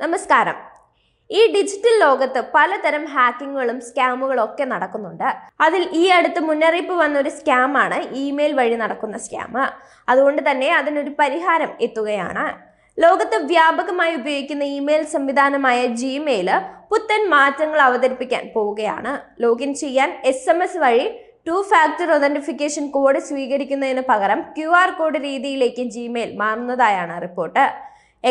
നമസ്കാരം. ഈ ഡിജിറ്റൽ ലോകത്ത് പലതരം ഹാക്കിങ്ങുകളും സ്കാമുകളും ഒക്കെ നടക്കുന്നുണ്ട്. അതിൽ ഈ അടുത്ത് മുന്നറിയിപ്പ് വന്ന ഒരു സ്കാമാണ് ഇമെയിൽ വഴി നടക്കുന്ന സ്കാം അതുകൊണ്ട് തന്നെ അതിനൊരു പരിഹാരം എത്തുകയാണ്. ലോകത്ത് വ്യാപകമായി ഉപയോഗിക്കുന്ന ഇമെയിൽ സംവിധാനമായ ജിമെയിൽ പുത്തൻ മാറ്റങ്ങൾ അവതരിപ്പിക്കാൻ പോവുകയാണ്. ലോഗിൻ ചെയ്യാൻ എസ് എം എസ് വഴി ടു ഫാക്ടർ ഒതന്റിഫിക്കേഷൻ കോഡ് സ്വീകരിക്കുന്നതിന് പകരം ക്യു ആർ കോഡ് രീതിയിലേക്ക് ജിമെയിൽ മാറുന്നതായാണ് റിപ്പോർട്ട്.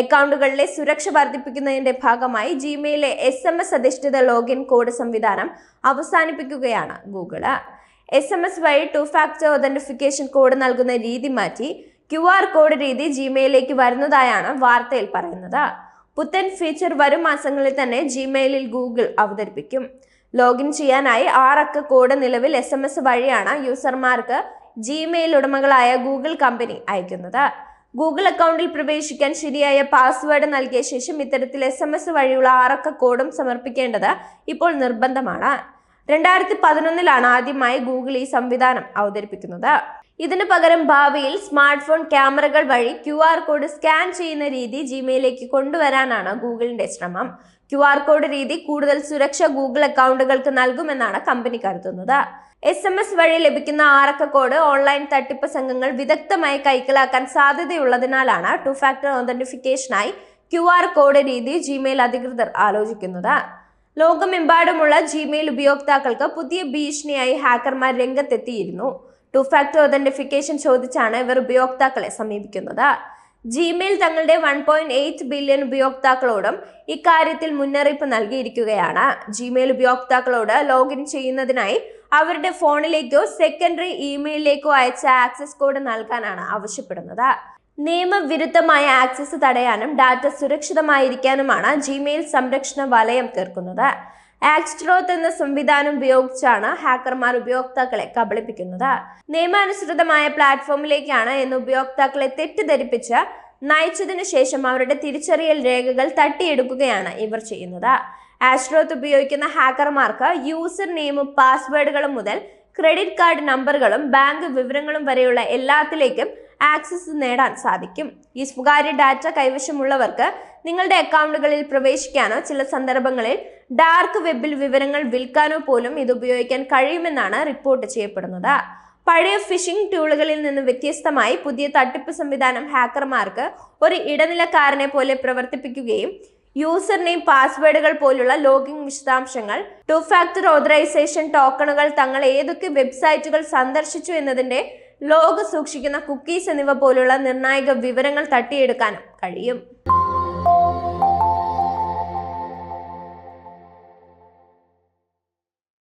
അക്കൗണ്ടുകളിലെ സുരക്ഷ വർദ്ധിപ്പിക്കുന്നതിന്റെ ഭാഗമായി ജിമെയിലെ എസ് എം എസ് അധിഷ്ഠിത ലോഗിൻ കോഡ് സംവിധാനം അവസാനിപ്പിക്കുകയാണ് ഗൂഗിൾ എസ് എം എസ് വഴി ടു ഫാക്ടർ ഒതന്റിഫിക്കേഷൻ കോഡ് നൽകുന്ന രീതി മാറ്റി ക്യു ആർ കോഡ് രീതി ജിമെയിലേക്ക് വരുന്നതായാണ് വാർത്തയിൽ പറയുന്നത്. പുത്തൻ ഫീച്ചർ വരും മാസങ്ങളിൽ തന്നെ ജിമെയിലിൽ ഗൂഗിൾ അവതരിപ്പിക്കും. ലോഗിൻ ചെയ്യാനായി ആറക്ക കോഡ് നിലവിൽ എസ് എം എസ് വഴിയാണ് യൂസർമാർക്ക് ജിമെയിൽ ഉടമകളായ ഗൂഗിൾ കമ്പനി അയക്കുന്നത്. ഗൂഗിൾ അക്കൗണ്ടിൽ പ്രവേശിക്കാൻ ശരിയായ പാസ്വേഡ് നൽകിയ ശേഷം ഇത്തരത്തിൽ എസ് എം എസ് വഴിയുള്ള ആറക്ക കോഡും സമർപ്പിക്കേണ്ടത് ഇപ്പോൾ നിർബന്ധമാണ്. രണ്ടായിരത്തി പതിനൊന്നിലാണ് ആദ്യമായി ഗൂഗിൾ ഈ സംവിധാനം അവതരിപ്പിക്കുന്നത്. ഇതിനു പകരം ഭാവിയിൽ സ്മാർട്ട് ഫോൺ ക്യാമറകൾ വഴി ക്യു ആർ കോഡ് സ്കാൻ ചെയ്യുന്ന രീതി ജിമെയിലേക്ക് കൊണ്ടുവരാനാണ് ഗൂഗിളിന്റെ ശ്രമം. ക്യു ആർ കോഡ് രീതി കൂടുതൽ സുരക്ഷ ഗൂഗിൾ അക്കൗണ്ടുകൾക്ക് നൽകുമെന്നാണ് കമ്പനി കരുതുന്നത്. എസ് എം എസ് വഴി ലഭിക്കുന്ന ആറക്ക കോഡ് ഓൺലൈൻ തട്ടിപ്പ് സംഘങ്ങൾ വിദഗ്ധമായി കൈക്കലാക്കാൻ സാധ്യതയുള്ളതിനാലാണ് ടു ഫാക്ടർ ഒതന്റിഫിക്കേഷനായി ക്യു ആർ കോഡ് രീതി ജിമെയിൽ അധികൃതർ ആലോചിക്കുന്നത്. ലോകമെമ്പാടുമുള്ള ജിമെയിൽ ഉപയോക്താക്കൾക്ക് പുതിയ ഭീഷണിയായി ഹാക്കർമാർ രംഗത്തെത്തിയിരുന്നു. ടു ഫാക്ടർ ഒതന്റിഫിക്കേഷൻ ചോദിച്ചാണ് ഇവർ ഉപയോക്താക്കളെ സമീപിക്കുന്നത്. ജിമെയിൽ തങ്ങളുടെ വൺ പോയിന്റ് എയ്റ്റ് ബില്യൺ ഉപയോക്താക്കളോടും ഇക്കാര്യത്തിൽ മുന്നറിയിപ്പ് നൽകിയിരിക്കുകയാണ്. ജിമെയിൽ ഉപയോക്താക്കളോട് ലോഗിൻ ചെയ്യുന്നതിനായി അവരുടെ ഫോണിലേക്കോ സെക്കൻഡറി ഇമെയിലിലേക്കോ അയച്ച ആക്സസ് കോഡ് നൽകാനാണ് ആവശ്യപ്പെടുന്നത്. നിയമവിരുദ്ധമായ ആക്സസ് തടയാനും ഡാറ്റ സുരക്ഷിതമായിരിക്കാനുമാണ് ജിമെയിൽ സംരക്ഷണ വലയം തീർക്കുന്നത്. ആക്സ്ട്രോത്ത് എന്ന സംവിധാനം ഉപയോഗിച്ചാണ് ഹാക്കർമാർ ഉപയോക്താക്കളെ കബളിപ്പിക്കുന്നത്. നിയമാനുസൃതമായ പ്ലാറ്റ്ഫോമിലേക്കാണ് എന്ന് ഉപയോക്താക്കളെ തെറ്റിദ്ധരിപ്പിച്ച് നയിച്ചതിനു ശേഷം അവരുടെ തിരിച്ചറിയൽ രേഖകൾ തട്ടിയെടുക്കുകയാണ് ഇവർ ചെയ്യുന്നത്. ആസ്ട്രോത്ത് ഉപയോഗിക്കുന്ന ഹാക്കർമാർക്ക് യൂസർ നെയിമും പാസ്വേഡുകളും മുതൽ ക്രെഡിറ്റ് കാർഡ് നമ്പറുകളും ബാങ്ക് വിവരങ്ങളും വരെയുള്ള എല്ലാത്തിലേക്കും ആക്സസ് നേടാൻ സാധിക്കും. ഈ സ്വകാര്യ ഡാറ്റ കൈവശമുള്ളവർക്ക് നിങ്ങളുടെ അക്കൗണ്ടുകളിൽ പ്രവേശിക്കാനോ ചില സന്ദർഭങ്ങളിൽ ഡാർക്ക് വെബിൽ വിവരങ്ങൾ വിൽക്കാനോ പോലും ഇത് ഉപയോഗിക്കാൻ കഴിയുമെന്നാണ് റിപ്പോർട്ട് ചെയ്യപ്പെടുന്നത്. പഴയ ഫിഷിംഗ് ടൂളുകളിൽ നിന്ന് വ്യത്യസ്തമായി പുതിയ തട്ടിപ്പ് സംവിധാനം ഹാക്കർമാർക്ക് ഒരു ഇടനിലക്കാരനെ പോലെ പ്രവർത്തിപ്പിക്കുകയും യൂസർ നെയിം പാസ്വേഡുകൾ പോലുള്ള ലോഗിൻ വിശദാംശങ്ങൾ ടു ഫാക്ടർ ഓതറൈസേഷൻ ടോക്കണുകൾ തങ്ങൾ ഏതൊക്കെ വെബ്സൈറ്റുകൾ സന്ദർശിച്ചു എന്നതിന്റെ ലോഗ് സൂക്ഷിക്കുന്ന കുക്കീസ് എന്നിവ പോലുള്ള നിർണായക വിവരങ്ങൾ തട്ടിയെടുക്കാനും കഴിയും.